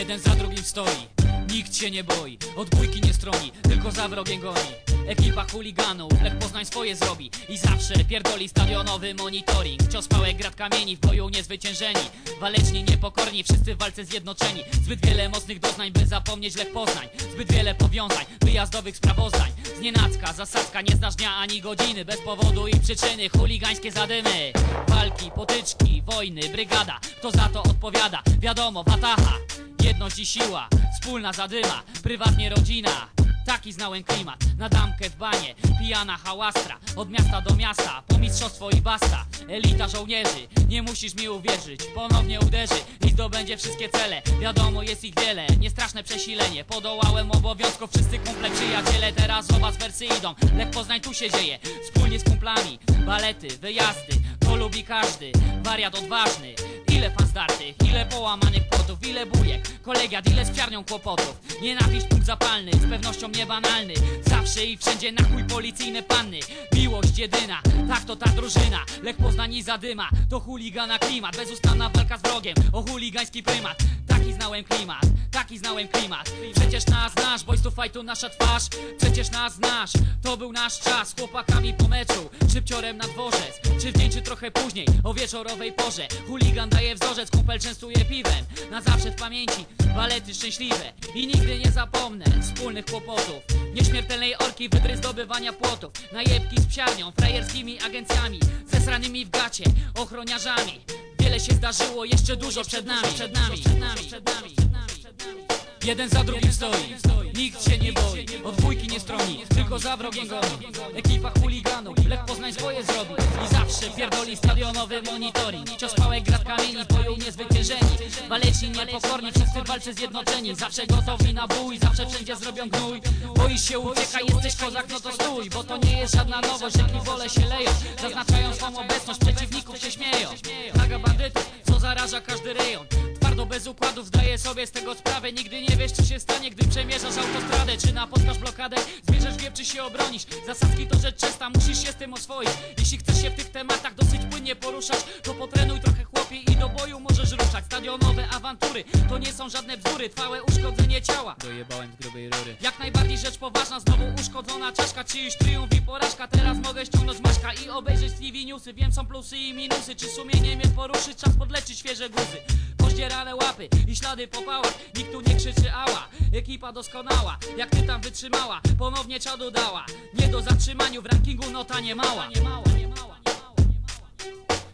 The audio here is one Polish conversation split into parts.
Jeden za drugim stoi, nikt się nie boi Od bójki nie stroni, tylko za wrogiem goni. Ekipa chuliganów, Lech Poznań swoje zrobi. I zawsze pierdoli stadionowy monitoring. Cios pałek, grad kamieni, w boju niezwyciężeni. Waleczni, niepokorni, wszyscy w walce zjednoczeni. Zbyt wiele mocnych doznań, by zapomnieć Lech Poznań. Zbyt wiele powiązań, wyjazdowych sprawozdań. Znienacka, zasadzka, nie znasz dnia ani godziny. Bez powodu i przyczyny, chuligańskie zadymy. Walki, potyczki, wojny, brygada. Kto za to odpowiada? Wiadomo, wataha Jedność i siła, wspólna zadyma, prywatnie rodzina. Taki znałem klimat, na damkę w banie, pijana hałastra, od miasta do miasta, po mistrzostwo i basta. Elita żołnierzy, nie musisz mi uwierzyć, ponownie uderzy i zdobędzie wszystkie cele. Wiadomo, jest ich wiele, niestraszne przesilenie, podołałem obowiązków, wszyscy kumple przyjaciele, teraz o was wersy idą. Lech Poznań tu się dzieje, wspólnie z kumplami, balety, wyjazdy, to lubi każdy, wariat odważny. Ile fan zdartych, ile połamanych płotów, ile bujek, kolegiat, ile z psiarnią kłopotów. Nienawiść punkt zapalny, z pewnością niebanalny. Zawsze i wszędzie na chuj policyjne panny. Miłość jedyna, tak to ta drużyna. Lech Poznań i zadyma, to chuligana klimat. Bezustanna walka z wrogiem, o chuligański prymat Taki znałem klimat, taki znałem klimat. Przecież nas znasz, boys to fightu nasza twarz. Przecież nas znasz, to był nasz czas. Chłopakami po meczu, szybciorem na dworzec. Czy w dzień, czy trochę później, o wieczorowej porze. Chuligan daje wzorzec, kumpel częstuje piwem. Na zawsze w pamięci, balety szczęśliwe. I nigdy nie zapomnę wspólnych kłopotów. Nieśmiertelnej orki, wydry zdobywania płotów. Najebki z psiarnią, frajerskimi agencjami. Zesranymi w gacie, ochroniarzami Wiele się zdarzyło, jeszcze dużo przed nami. Przed nami, przed nami, przed nami. Jeden za drugim stoi, nikt się nie boi. Od dwójki nie stroni, tylko za wrogiem goni Ekipa chuliganów, Lech Poznań swoje zrobi. I zawsze pierdoli stadionowy monitoring. Cios pałek, grad kamieni, boju niezwyciężeni. Waleczni, niepokorni, wszyscy w walce zjednoczeni. Zawsze gotowi na bój, zawsze wszędzie zrobią gnój. Boisz się, uciekaj, jesteś kozak, no to stój. Bo to nie jest żadna nowość, rzeki wole się leją. Zaznaczają swą obecność, przeciwników się śmieją bez układów zdaję sobie z tego sprawę. Nigdy nie wiesz co się stanie, gdy przemierzasz autostradę Czy napotkasz blokadę, zmierzasz wie czy się obronisz. Zasadzki to rzecz częsta, musisz się z tym oswoić. Jeśli chcesz się w tych tematach dosyć płynnie poruszać To potrenuj trochę chłopie i do boju możesz ruszać. Stadionowe awantury, to nie są żadne bzdury Trwałe uszkodzenie ciała. Dojebałem z grubej rury. Jak najbardziej rzecz poważna, znowu uszkodzona czaszka. Czyjś triumf i porażka, teraz mogę ściągnąć maśka I obejrzeć TV newsy, wiem są plusy i minusy. Czy sumienie mnie poruszy, czas podleczyć świeże guzy Pozdzierane łapy i ślady po pałach. Nikt tu nie krzyczy ała. Ekipa doskonała, jak ty tam wytrzymała Ponownie czadu dała. Nie do zatrzymaniu w rankingu nota nie mała.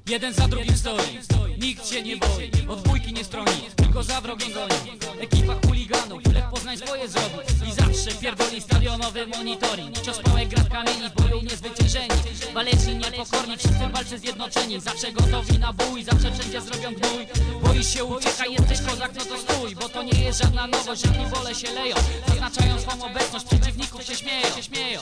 Jeden za drugim stoi, nikt się nie boi. Od dwójki nie stroni, tylko za wrogiem goni. Ekipa chuliganów, Lech Poznań swoje zrobi. I zawsze pierdoli stadionowy monitoring. Cios pałek, grad kamieni, w boju niezwyciężeni. Waleczni, niepokorni, wszyscy w walce zjednoczeni. Zawsze gotowi na bój, zawsze wszędzie zrobią gnój Boisz się, uciekaj, jesteś kozak, no to stój Bo to nie jest żadna nowość, rzeki wole się leją Zaznaczają swą obecność, przeciwników się śmieją, się śmieją.